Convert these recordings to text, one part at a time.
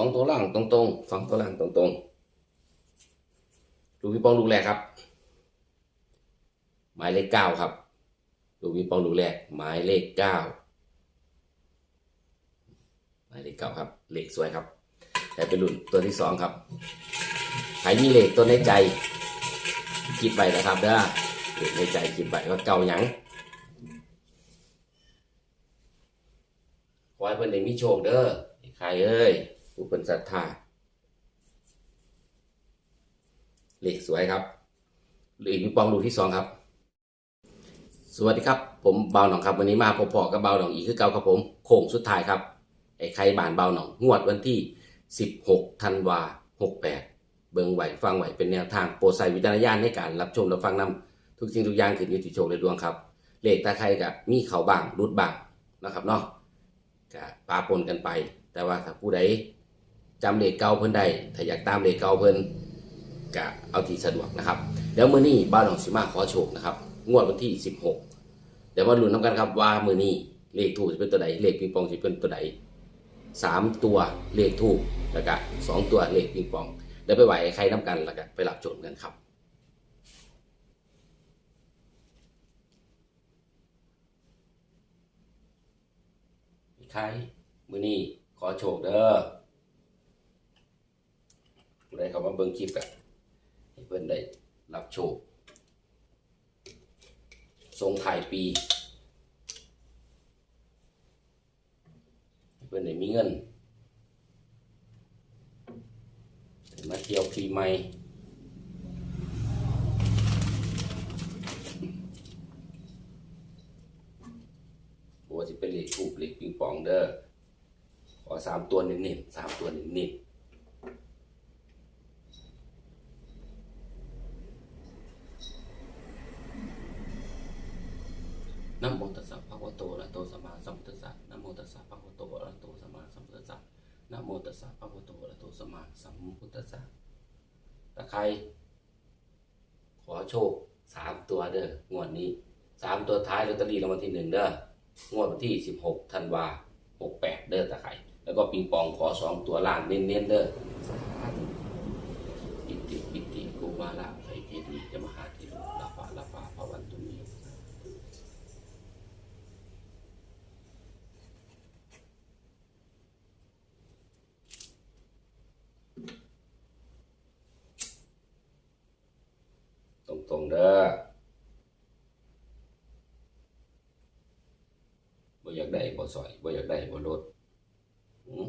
องตัวล่างตรงๆสองตัวล่างตรงๆลูพี่ปองลูกแรกครับ หมายเลขเก้าครับลูพี่ปองลูกแรก หมายเลขเก้าหมายเลขเก้าครับ เลขสวยครับแต่เป็นรุ่นตัวที่สองครับใครมีเลขตัวในใจคิดไว้นะครับเด้อเลขในใจคิดไว้ว่าเก่าหยังขอให้เพิ่นได้มีโชคเด้อใครเอ้ย ผู้เพิ่นศรัทธาเลขสวยครับเลขพี่ปองลูกที่สองครับ สวัสดีครับ ผมเบาหนองครับ วันนี้มาพบๆกับเบาหนองอีกคือเก่าครับผมโค้งสุดท้ายครับไอ้ใครบานเบาหนองงวดวันที่ 16ธันวา68 เบิ่งไหวฟังไหวเป็นแนวทางโปรดใส่วิจารณญาณในการรับชมรับฟังนำทุกสิ่งทุกอย่างขึ้นอยู่ที่โชคและดวงครับ เลขตาใครกับมีเขาบ้างรุดบ้างนะครับเนาะก็ปาปนกันไป แต่ว่าถ้าผู้ใด จำเลขเก่าเพิ่นได้ถ้าอยากตามเลขเก่าเพิ่นก็เอาที่สะดวกนะครับเดี๋ยวมื้อนี้บ้านหนองสิมาขอโชคนะครับงวดวันที่ 16 เดี๋ยวมาลุ้นน้ำกันครับว่ามื้อนี้เลขถูกจะเป็นตัวใดเลขปิงปองจะเป็นตัวใดสามตัวเลขถูกแล้วก็สองตัวเลขปิงปองเดี๋ยวไปไหวใครน้ำกันแล้วก็ไปรับโชมกันครับใครมือนี้ขอโชคเด้อ ผู้ใดเขามาเบิ่งคลิปกันให้เพิ่อนได้รับโชคทรงถ่ายปี เพิ่อนได้มีเงินมาเที่ยวปีใหม่บัวาสิเป็นเหล็กถูกเหล็กปิงปองเด้อขอสามตัวน้นๆสามตัวน้นๆ นะโมตัสสะภะคะวะโตอะระโตสัมมาสัมพุทธัสสะนะโมตัสสะภะคะวะโตอะระโตสัมมาสัมพุทธัสสะนะโมตัสสะภะคะวะโตอะระโตสัมมาสัมพุทธัสสะตะไคร้ขอโชคสามตัวเด้องวดนี้สามตัวท้ายลอตเตอรี่รางวัลที่หนึ่งเด้องวดวันที่สิบหกธันวาหกแปดเด้อตะไคร่แล้วก็ปิงปองขอสองตัวล่างเน้นๆเด้อสาธุอิติปิติกุมาละไคเทนีจะมหาเทโลลาภาลาภาภวันตุมี ตรงเด้อบ่อยากได้บ่สอยบ่อยากได้บ่รถหืม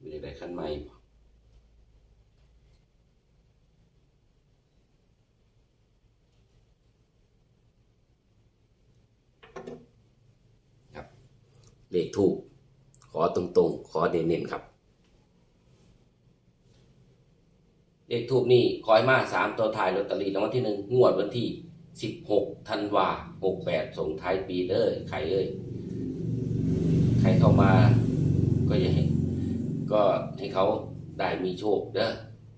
บ่อยากได้คันใหม่ครับเลขถูก ขอตรงๆ ขอเน้นๆครับ เลขทูบนี่คอยมาสามตัวถ่ายลอตเตอรี่รางวัลที่หนึ่งงวดวันที่สิบหกธันวาหกแปดส่งท้ายปีเด้อใครเอ้ยใครเข้ามาก็อย่าให้ก็ให้เขาได้มีโชคเด้อ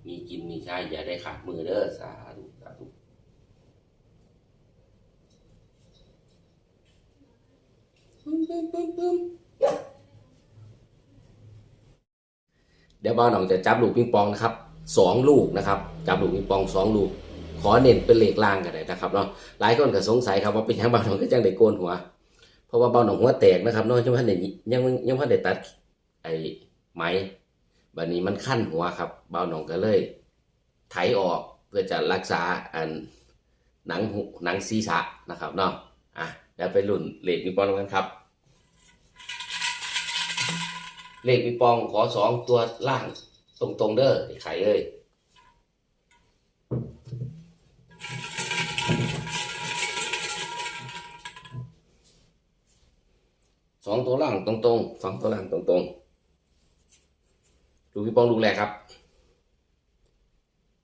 มีกินมีใช้อย่าได้ขาดมือเด้อสาธุสาธุเดี๋ยวบ้าวหนองจะจับลูกปิงปองนะครับ สองลูกนะครับจับลูกปิงปองสองลูก ขอเน้นเป็นเหล็กล่างกันเลยนะครับเนาะหลายคนก็สงสัยครับว่าเป็นยังบ้าหนองก็จังได้โกนหัว เพราะว่าเบาหนองหัวแตกนะครับเนาะยังพันได้ยังยังพันได้ตัดไอ้ไหมบัดนี้มันขั้นหัวครับ เบาหนองก็เลย ไถออกเพื่อจะรักษาอันหนังหูหนังศีรษะนะครับเนาะอะเดี๋ยวไปรุ่นเลขปิงปองกันครับเลขปิงปองขอสองตัวล่าง ตรงๆเด้อไอ้ไข่เอ้ยสองตัวล่างตรงๆสองตัวล่างตรงๆดูพี่ปองดูแรกครับ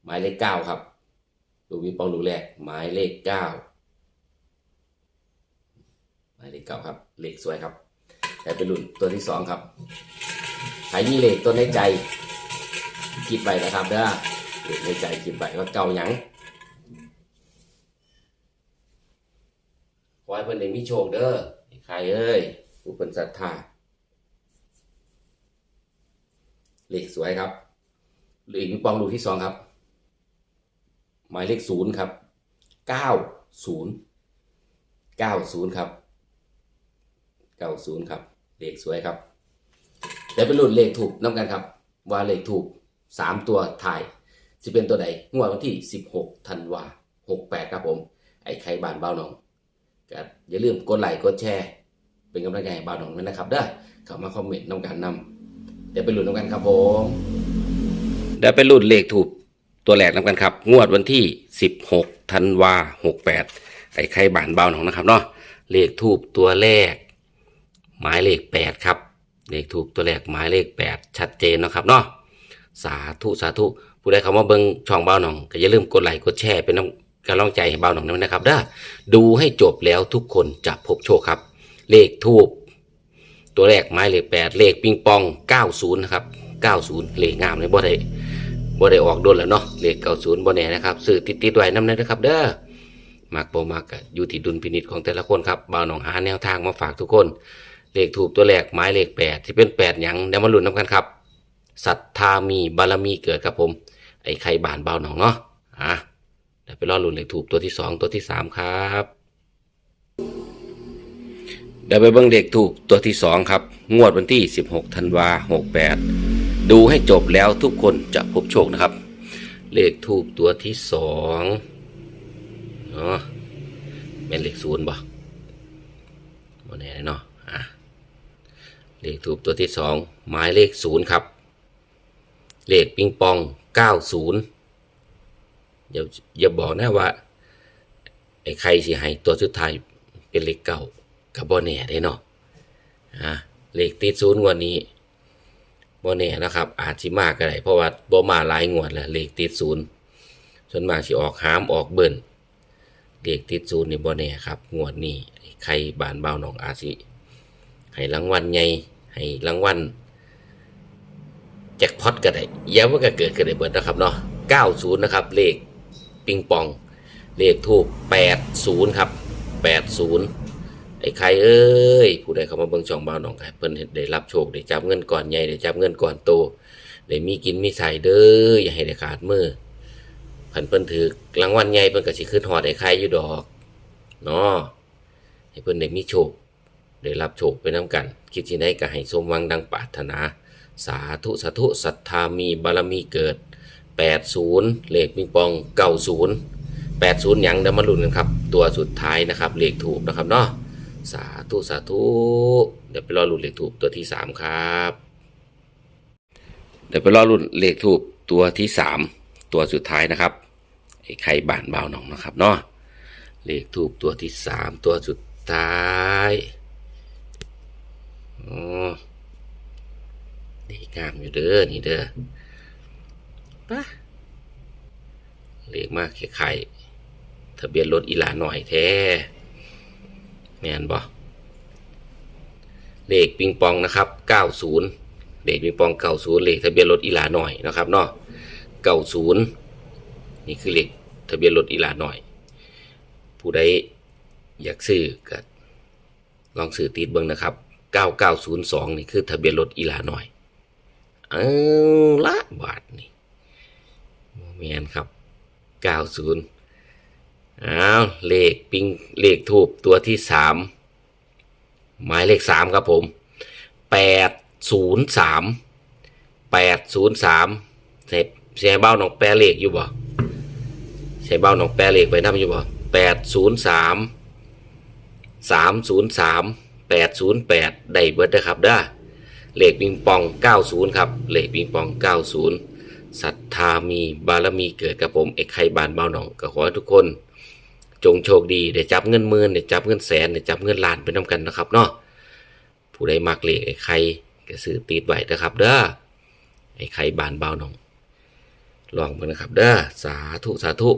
หมายเลขเก้าครับดูพี่ปองดูแรกหมายเลขเก้าหมายเลขเก้าครับ เลขสวยครับแต่เป็นรุ่นตัวที่สองครับใครมีเลขตัวในใจ คิดไปนะครับเด้อในใจคิดไปว่าเก่าหยังขอให้เพิ่นได้มีโชคเด้อใครเอ้ยผู้เป็นศรัทธาเลขสวยครับหลิงปองลูที่สองครับ หมายเลขศูนย์ครับเก้าศูนย์เก้าศูนย์ครับเก้าศูนย์ครับ เลขสวยครับเดี๋ยวไปลุ้นเลขถูกน้ำกันครับ ว่าเลขถูก สามตัวถ่ายสิเป็นตัวใดงวดวันที่สิบหกธันวาหกแปดครับผม ไอ้ไข่บานเบาหนองก็อย่าลืมกดไลค์กดแชร์ เป็นกำลังใจให้บ่าหนองด้วยนะครับเด้อเข้ามาคอมเมนต์น้องกันนำเดี๋ยวไปลุ้นน้ำกันครับผมเดี๋ยวไปลุ้นเลขถูกตัวแรกน้ำกันครับ งวดวันที่ 16ธันวา68ไอ้ไข่บานเบาหนองนะครับเนาะเลขถูกตัวแรก หมายเลข8ครับเลขถูกตัวแรกหมายเลข8ชัดเจนนะครับเนาะ สาธุสาธุผู้ใดเข้ามาเบิงช่องเบาหนอง ก็อย่าลืมกดไลค์กดแชร์เป็นน้ำกำลังใจให้เบาหนองนะครับเด้อดูให้จบแล้วทุกคนจะพบโชคครับ เลขทูบตัวแรกไม้เลขแปดเลขปิงปอง 90 นะครับ 90 เลขงามเลยบ่ได้บ่ได้ออกโดนแล้วเนาะเลข 90บ่แน่นะครับซื้อติดๆไว้น้ำเลยนะครับ เด้อมักบ่มักอยู่ที่ดุลพินิจของแต่ละคนครับเบาหนองหาแนวทางมาฝากทุกคน เลขทูบตัวแรกไม้เลข8ที่เป็น8หยังเดี๋ยวมาลุ้นนํกันครับ ศรัทธามีบารมีเกิดครับผม ไอ้ไข่บานเบาหนองเนาะอะเดี๋ยวไปรอลุ้นเลขทูบตัวที่สองตัวที่สามครับเดี๋ยวไปเบิ่งเด็กถูกตัวที่สองครับ งวดวันที่ 16ธันวา68 ดูให้จบแล้วทุกคนจะพบโชคนะครับ เลขถูกตัวที่สองเนาะเป็นเลขศูนย์บ่บ่แน่เนาะอะเลขถูกตัวที่สองหมายเลขศูนย์ครับ เลขปิงปอง 90 อย่าอย่าบอกนะว่า ไอ้ใครสิให้ตัวสุดท้ายเป็นเลขเก้ากับบ่แน่ได้เนาะอะเลขติดศูนย์วดนี้บ่แน่นะครับ อาจสิมากก็ได้เพราะว่าบ่มาหลายงวดแล้วเลขติดศูนย์ส่วนมากสิออกหามออกเบิ่นเลขติดศูนย์นี่บ่แน่ครับ งวดนี้ใครบานเบาหนองอาจสิให้รางวัลใหญ่ให้รางวัล แจ็คพอตก็ได้ย่าว่าก็เกิดก็ได้เบิดนะครับเนาะ90 นะครับ เลขปิงปอง เลขทูบ80 ครับ 80 ไอ้ใครเอ้ย ผู้ใดเข้ามาเบิ่งช่องบ่าวน้องไก่เพิ่นได้รับโชคได้จับเงินก่อนใหญ่ได้จับเงินก่อนโตได้มีกินมีใส่เด้ออย่าให้ได้ขาดมือเพิ่นเพิ่นถือรางวัลใหญ่เพิ่นก็สิขึ้นฮอดไอ้ใครอยู่ดอกเนาะให้เพิ่นได้มีโชคได้รับโชคไปนํกัน คิดที่ไหนก็ให้สมหวังดังปรารถนา สาธุสาธุศรัทธามีบารมีเกิด 80 เลขปิงปอง 90 80หยังเดี๋ยวมาลุ้นกันครับ ตัวสุดท้ายนะครับ เลขถูกนะครับเนาะสาธุสาธุเดี๋ยวไปรอรุ่นเลขถูกตัวที่สามครับ เดี๋ยวไปรอรุ่นเลขถูกตัวที่สามตัวสุดท้ายนะครับไอ้ไข่บานเบาหนองนะครับเนาะเลขถูกตัวที่สามตัวสุดท้ายอ๋อ ดีงามอยู่เด้อนี่เด้อปะเลขมากไข่ทะเบียนรถอีหลาหน่อยแท้แมนบ่เลขปิงปองนะครับ 90 เลขปิงปอง 90 เลขทะเบียนรถอีหลาหน่อยนะครับเนาะ90 นี่คือเลขทะเบียนรถอีหลาหน่อย ผู้ใดอยากซื้อก็ลองซื้อติดเบิ่งนะครับ 9902 นี่คือทะเบียนรถอีหลาหน่อย เอาละบาทนี่บ่แมนครับ 90อ้าวเลขปิงเลขทูบตัวที่สามหมายเลขสามครับผมแปดศูนย์สามแปดศูนย์สามใช่ใช่เบ้าหนองแปรเลขอยู่บ่ใช่เบ้าหนองแปรเลขไปนํอยู่บ่แปดศูนย์สามสามศูนย์สามแปดศูนย์แปดได้เบิดนะครับเด้อ เลขบิงปอง 90 ครับ เลขบิงปอง 90ศรัทธามีบารมีเกิดกับผมเอกไข่บานเบาหนองก็ขอให้ทุกคน จงโชคดีเดี๋ยวจับเงินหมื่นเดี๋ยวจับเงินแสนเดี๋ยวจับเงินล้านไปน้ากันนะครับเนาะผู้ใดมักเลขไอ้ไข่ก็ซื้อติดไว้นะครับ เด้อไอ้ไข่บานเบาหนองลองไปนะครับ เด้อสาธุสาธุ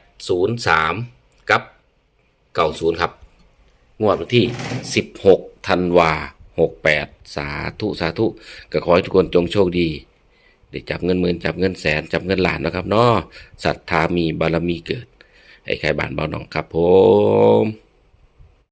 803 กับ 90 ครับ งวดวันที่ 16ธันวาคม กแปดสาธุสาธุก็ขอให้ทุกคนจงโชคดีได้จับเงินหมื่นจับเงินแสนจับเงินล้านนะครับเนาะศรัทธามีบารมีเกิดไอ้ไข่บานเบาหนองครับผม